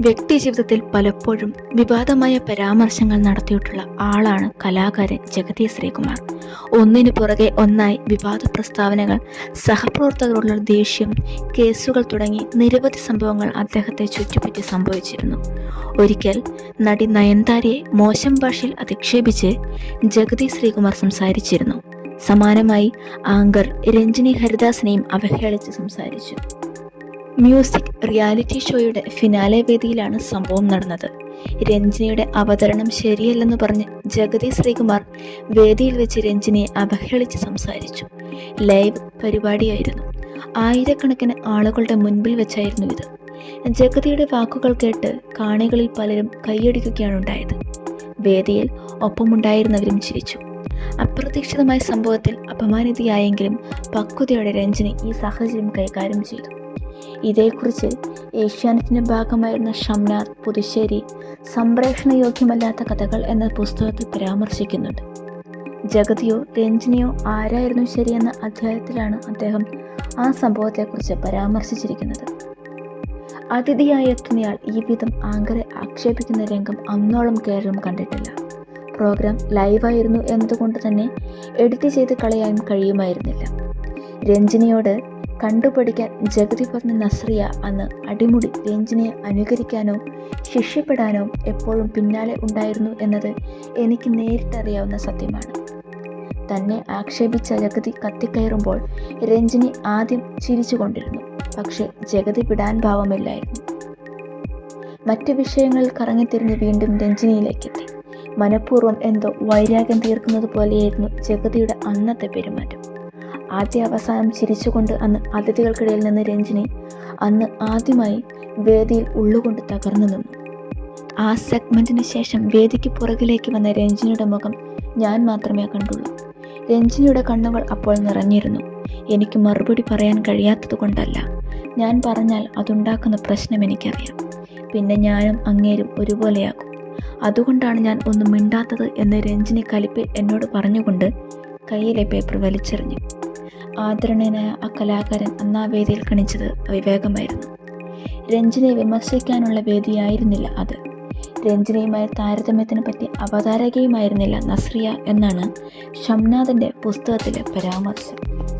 വ്യക്തി ജീവിതത്തിൽ പലപ്പോഴും വിവാദമായ പരാമർശങ്ങൾ നടത്തിയിട്ടുള്ള ആളാണ് കലാകാരൻ ജഗതി ശ്രീകുമാർ. ഒന്നിനു പുറകെ ഒന്നായി വിവാദ പ്രസ്താവനകൾ സഹപ്രവർത്തകരോടുള്ള ദേഷ്യം കേസുകൾ തുടങ്ങി നിരവധി സംഭവങ്ങൾ അദ്ദേഹത്തെ ചുറ്റിപ്പറ്റി സംഭവിച്ചിരുന്നു. ഒരിക്കൽ നടി നയൻതാരയെ മോശം ഭാഷയിൽ അധിക്ഷേപിച്ച് ജഗതി ശ്രീകുമാർ സംസാരിച്ചിരുന്നു. സമാനമായി ആങ്കർ രഞ്ജിനി ഹരിദാസിനെയും അവഹേളിച്ച് സംസാരിച്ചു. മ്യൂസിക് റിയാലിറ്റി ഷോയുടെ ഫിനാലെ വേദിയിലാണ് സംഭവം നടന്നത്. രഞ്ജിനിയുടെ അവതരണം ശരിയല്ലെന്ന് പറഞ്ഞ് ജഗതി ശ്രീകുമാർ വേദിയിൽ വെച്ച് രഞ്ജിനിയെ അവഹേളിച്ച് സംസാരിച്ചു. ലൈവ് പരിപാടിയായിരുന്നു. ആയിരക്കണക്കിന് ആളുകളുടെ മുൻപിൽ വെച്ചായിരുന്നു ഇത്. ജഗതിയുടെ വാക്കുകൾ കേട്ട് കാണികളിൽ പലരും കൈയടിക്കുകയാണ് ഉണ്ടായത്. വേദിയിൽ ഒപ്പമുണ്ടായിരുന്നവരും ചിരിച്ചു. അപ്രതീക്ഷിതമായ സംഭവത്തിൽ അപമാനിതയായെങ്കിലും പക്വതയോടെ രഞ്ജിനി ഈ സാഹചര്യം കൈകാര്യം ചെയ്തു. ഇതേക്കുറിച്ച് ഏഷ്യാനെറ്റിന്റെ ഭാഗമായിരുന്ന ഷംനാർ പുതുശ്ശേരി സംപ്രേഷണ യോഗ്യമല്ലാത്ത കഥകൾ എന്ന പുസ്തകത്തിൽ പരാമർശിക്കുന്നുണ്ട്. ജഗതിയോ രഞ്ജിനിയോ ആരായിരുന്നു ശരിയെന്ന അധ്യായത്തിലാണ് അദ്ദേഹം ആ സംഭവത്തെക്കുറിച്ച് പരാമർശിച്ചിരിക്കുന്നത്. അതിഥിയായി എത്തുന്നയാൾ ഈ വിധം ആങ്കറെ ആക്ഷേപിക്കുന്ന രംഗം അന്നോളം കേരളം കണ്ടിട്ടില്ല. പ്രോഗ്രാം ലൈവായിരുന്നു എന്നതുകൊണ്ട് തന്നെ എഡിറ്റ് ചെയ്ത് കളയാൻ കഴിയുമായിരുന്നില്ല. രഞ്ജിനിയോട് കണ്ടുപഠിക്കാൻ ജഗതി പറഞ്ഞ നസ്രിയ അന്ന് അടിമുടി രഞ്ജിനിയെ അനുകരിക്കാനോ ശിഷ്യപ്പെടാനോ എപ്പോഴും പിന്നാലെ ഉണ്ടായിരുന്നു എന്നത് എനിക്ക് നേരിട്ടറിയാവുന്ന സത്യമാണ്. തന്നെ ആക്ഷേപിച്ച ജഗതി കത്തിക്കയറുമ്പോൾ രഞ്ജിനി ആദ്യം ചിരിച്ചുകൊണ്ടിരുന്നു. പക്ഷേ ജഗതി വിടാൻ ഭാവമില്ലായിരുന്നു. മറ്റ് വിഷയങ്ങളിൽ കറങ്ങിത്തിരിഞ്ഞ് വീണ്ടും രഞ്ജിനിയിലേക്കെത്തി മനഃപൂർവം എന്തോ വൈരാഗ്യം തീർക്കുന്നത് പോലെയായിരുന്നു ജഗതിയുടെ അന്നത്തെ പെരുമാറ്റം. ആദ്യ അവസാനം ചിരിച്ചുകൊണ്ട് അന്ന് അതിഥികൾക്കിടയിൽ നിന്ന് രഞ്ജിനി അന്ന് ആദ്യമായി വേദിയിൽ ഉള്ളുകൊണ്ട് തകർന്നു നിന്നു. ആ സെഗ്മെന്റിന് ശേഷം വേദിക്ക് പുറകിലേക്ക് വന്ന രഞ്ജിനിയുടെ മുഖം ഞാൻ മാത്രമേ കണ്ടുള്ളൂ. രഞ്ജിനിയുടെ കണ്ണുകൾ അപ്പോൾ നിറഞ്ഞിരുന്നു. എനിക്ക് മറുപടി പറയാൻ കഴിയാത്തത് കൊണ്ടല്ല. ഞാൻ പറഞ്ഞാൽ അതുണ്ടാക്കുന്ന പ്രശ്നം എനിക്കറിയാം. പിന്നെ ഞാനും അങ്ങേരും ഒരുപോലെയാകും. അതുകൊണ്ടാണ് ഞാൻ ഒന്നും മിണ്ടാത്തത് എന്ന് രഞ്ജിനി കലിപ്പിൽ എന്നോട് പറഞ്ഞുകൊണ്ട് കയ്യിലെ പേപ്പർ വലിച്ചെറിഞ്ഞു. ആദരണീയനായ ആ കലാകാരൻ അന്ന് ആ വേദിയിൽ കണിച്ചത് വിവേകമായിരുന്നു. രഞ്ജിനെ വിമർശിക്കാനുള്ള വേദിയായിരുന്നില്ല അത്. രഞ്ജിനിയുമായ താരതമ്യത്തിനെ പറ്റി അവതാരകയുമായിരുന്നില്ല നസ്രിയ എന്നാണ് ഷംനാഥിന്റെ പുസ്തകത്തിലെ പരാമർശം.